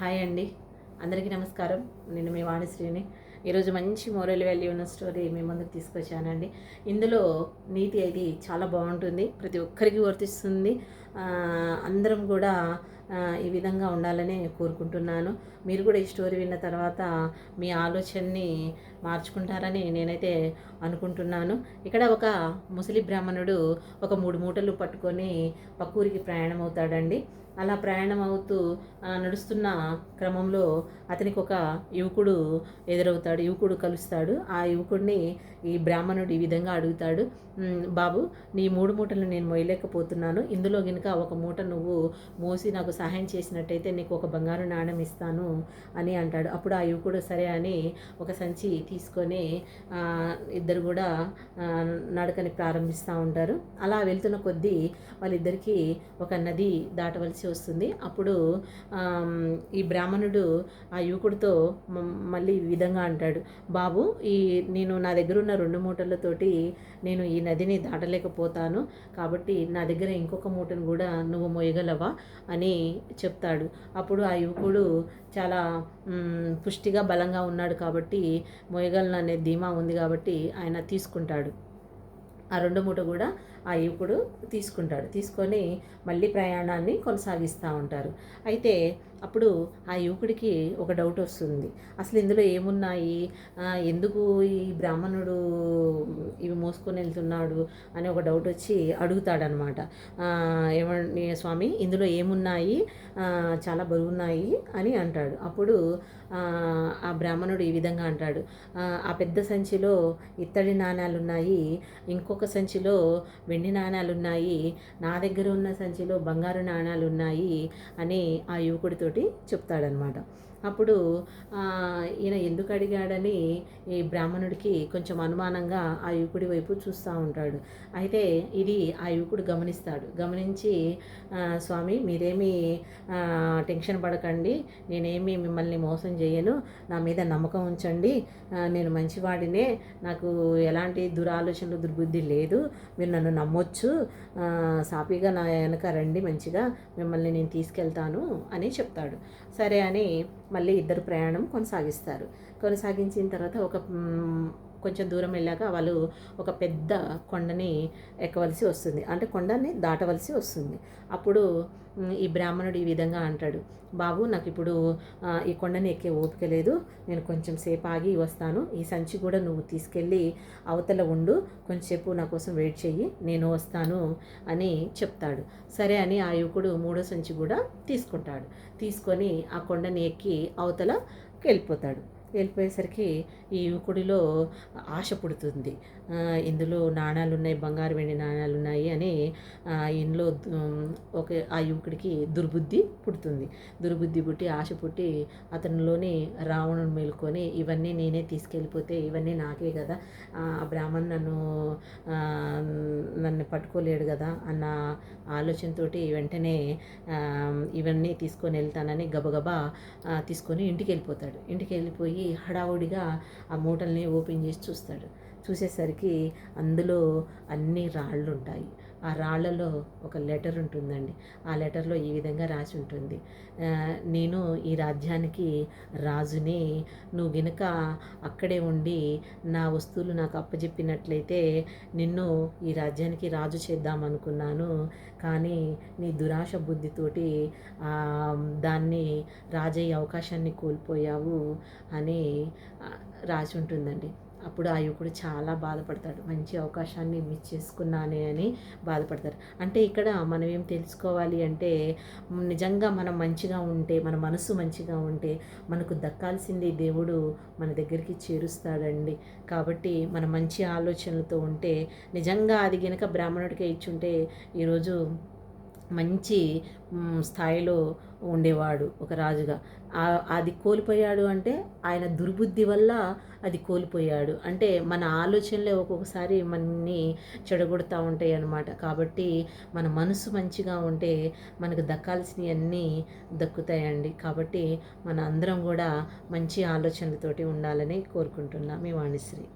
Hi అండి. అందరికీ నమస్కారం. నేను మీ వాణిశ్రీని. ఈరోజు మంచి మోరల్ వాల్యూ ఉన్న స్టోరీ మీ ముందుకు తీసుకొచ్చానండి. ఇందులో నీతి అయితే చాలా బాగుంటుంది. ప్రతి ఒక్కరికి వర్తిస్తుంది. అందరం కూడా ఈ విధంగా ఉండాలని కోరుకుంటున్నాను. మీరు కూడా ఈ స్టోరీ విన్న తర్వాత మీ ఆలోచనని మార్చుకుంటారని నేనైతే అనుకుంటున్నాను. ఇక్కడ ఒక ముసలి బ్రాహ్మణుడు ఒక మూడు మూటలు పట్టుకొని పక్కూరికి ప్రయాణం అవుతాడండి. అలా ప్రయాణం అవుతూ నడుస్తున్న క్రమంలో అతనికి ఒక యువకుడు ఎదురవుతాడు యువకుడు కలుస్తాడు. ఆ యువకుడిని ఈ బ్రాహ్మణుడు ఈ విధంగా అడుగుతాడు. బాబు నీ మూడు మూటలు నేను మొయ్యలేకపోతున్నాను. ఇందులో కనుక ఒక మూట నువ్వు మోసి నాకు సహాయం చేసినట్టయితే నీకు ఒక బంగారు నాణం ఇస్తాను అని అంటాడు. అప్పుడు ఆ యువకుడు సరే అని ఒక సంచి తీసుకొని ఇద్దరు కూడా నడకని ప్రారంభిస్తూ ఉంటారు. అలా వెళ్తున్న కొద్దీ వాళ్ళిద్దరికీ ఒక నది దాటవలసి వస్తుంది. అప్పుడు ఈ బ్రాహ్మణుడు ఆ యువకుడితో మళ్ళీ ఈ విధంగా అంటాడు. బాబు ఈ నేను నా దగ్గర ఉన్న రెండు మూటలతోటి నేను ఈ నదిని దాటలేకపోతాను. కాబట్టి నా దగ్గర ఇంకొక మూటను కూడా నువ్వు మోయగలవా అని చెప్తాడు. అప్పుడు ఆ యువకుడు చాలా పుష్టిగా బలంగా ఉన్నాడు కాబట్టి మోయగలను అనే ధీమా ఉంది కాబట్టి ఆయన తీసుకుంటాడు. ఆ రెండు మూట కూడా ఆ యువకుడు తీసుకుంటాడు. తీసుకొని మళ్ళీ ప్రయాణాన్ని కొనసాగిస్తూ ఉంటారు. అయితే అప్పుడు ఆ యువకుడికి ఒక డౌట్ వస్తుంది. అసలు ఇందులో ఏమున్నాయి? ఎందుకు ఈ బ్రాహ్మణుడు ఇవి మోసుకొని వెళ్తున్నాడు అని ఒక డౌట్ వచ్చి అడుగుతాడనమాట ఏమండి స్వామి ఇందులో ఏమున్నాయి? చాలా బరువున్నాయి అని అంటాడు. అప్పుడు ఆ, బ్రాహ్మణుడు ఈ విధంగా అంటాడు. "ఆ, పెద్ద సంచిలో ఇత్తడి నాణాలు ఉన్నాయి ఇంకొక సంచిలో వెండి నాణాలు ఉన్నాయి నా దగ్గర ఉన్న సంచిలో బంగారు నాణాలు ఉన్నాయి అని ఆ తోటి చెప్తాడనమాట. అప్పుడు ఈయన ఎందుకు అడిగాడని ఈ బ్రాహ్మణుడికి కొంచెం అనుమానంగా ఆ యువకుడి వైపు చూస్తూ ఉంటాడు. అయితే ఇది ఆ యువకుడు గమనిస్తాడు. గమనించి స్వామి మీరేమీ టెన్షన్ పడకండి. నేనేమి మిమ్మల్ని మోసం చేయను. నా మీద నమ్మకం ఉంచండి. నేను మంచివాడినే. నాకు ఎలాంటి దురాలోచనలు దుర్బుద్ధి లేదు. మీరు నన్ను నమ్మొచ్చు. సాఫీగా నా వెనక రండి మంచిగా. మిమ్మల్ని నేను తీసుకెళ్తాను అని చెప్తాడు. సరే అని మళ్ళీ ఇద్దరు ప్రయాణం కొనసాగిస్తారు. కొనసాగించిన తర్వాత ఒక కొంచెం దూరం వెళ్ళాక వాళ్ళు ఒక పెద్ద కొండని ఎక్కవలసి వస్తుంది. అంటే కొండని దాటవలసి వస్తుంది. అప్పుడు ఈ బ్రాహ్మణుడు ఈ విధంగా అంటాడు. బాబు నాకు ఇప్పుడు ఈ కొండని ఎక్కే ఓపిక లేదు. నేను కొంచెం సేపు ఆగి వస్తాను. ఈ సంచి కూడా నువ్వు తీసుకెళ్ళి అవతల ఉండు. కొంచెంసేపు నా కోసం వెయిట్ చెయ్యి. నేను వస్తాను అని చెప్తాడు. సరే అని ఆ యువకుడు మూడో సంచి కూడా తీసుకుంటాడు. తీసుకొని ఆ కొండని ఎక్కి అవతలకి వెళ్ళిపోతాడు. వెళ్ళిపోయేసరికి ఈ యువకుడిలో ఆశ పుడుతుంది. ఇందులో నాణాలు ఉన్నాయి బంగారు వెండి నాణాలు ఉన్నాయి అని ఇందులో ఒక ఆ యువకుడికి దుర్బుద్ధి పుడుతుంది. దుర్బుద్ధి పుట్టి ఆశ పుట్టి అతనిలోని రావణుని మేలుకొని ఇవన్నీ నేనే తీసుకెళ్ళిపోతే ఇవన్నీ నాకే కదా. ఆ బ్రాహ్మణ్ నన్ను నన్ను పట్టుకోలేడు కదా అన్న ఆలోచనతోటి వెంటనే ఇవన్నీ తీసుకొని వెళ్తానని గబగబా తీసుకొని ఇంటికి వెళ్ళిపోతాడు. ఇంటికి వెళ్ళిపోయి హడావుడిగా ఆ మూటల్ని ఓపెన్ చేసి చూస్తాడు. చూసేసరికి అందులో అన్ని రాళ్ళు ఉంటాయి ఆ రాళ్ళలో ఒక లెటర్ ఉంటుందండి. ఆ లెటర్లో ఈ విధంగా రాసి ఉంటుంది. నేను ఈ రాజ్యానికి రాజుని. నువ్వు గనుక అక్కడే ఉండి నా వస్తువులు నాకు అప్పజెప్పినట్లయితే నిన్ను ఈ రాజ్యానికి రాజు చేద్దామనుకున్నాను. కానీ నీ దురాశ బుద్ధితోటి దాన్ని రాజయ్యే అవకాశాన్ని కోల్పోయావు అని రాసి ఉంటుందండి. అప్పుడు ఆ యువకుడు చాలా బాధపడతాడు. మంచి అవకాశాన్ని మిస్ చేసుకున్నానే అని బాధపడతారు. అంటే ఇక్కడ మనం ఏం తెలుసుకోవాలి అంటే నిజంగా మనం మంచిగా ఉంటే మన మనసు మంచిగా ఉంటే మనకు దక్కాల్సింది దేవుడు మన దగ్గరికి చేరుస్తాడండి. కాబట్టి మన మంచి ఆలోచనలతో ఉంటే నిజంగా అది గనక బ్రాహ్మణుడికే ఇచ్చుంటే ఈరోజు మంచి స్థాయిలో ఉండేవాడు ఒక రాజుగా. అది కోల్పోయాడు అంటే ఆయన దుర్బుద్ధి వల్ల అది కోల్పోయాడు. అంటే మన ఆలోచనలే ఒక్కొక్కసారి మనని చెడగొడతా ఉంటాయి అన్నమాట. కాబట్టి మన మనసు మంచిగా ఉంటే మనకు దక్కాల్సినవన్నీ దక్కుతాయండి. కాబట్టి మన అందరం కూడా మంచి ఆలోచనలతోటి ఉండాలని కోరుకుంటున్నాం. మీ వాణిశ్రీ.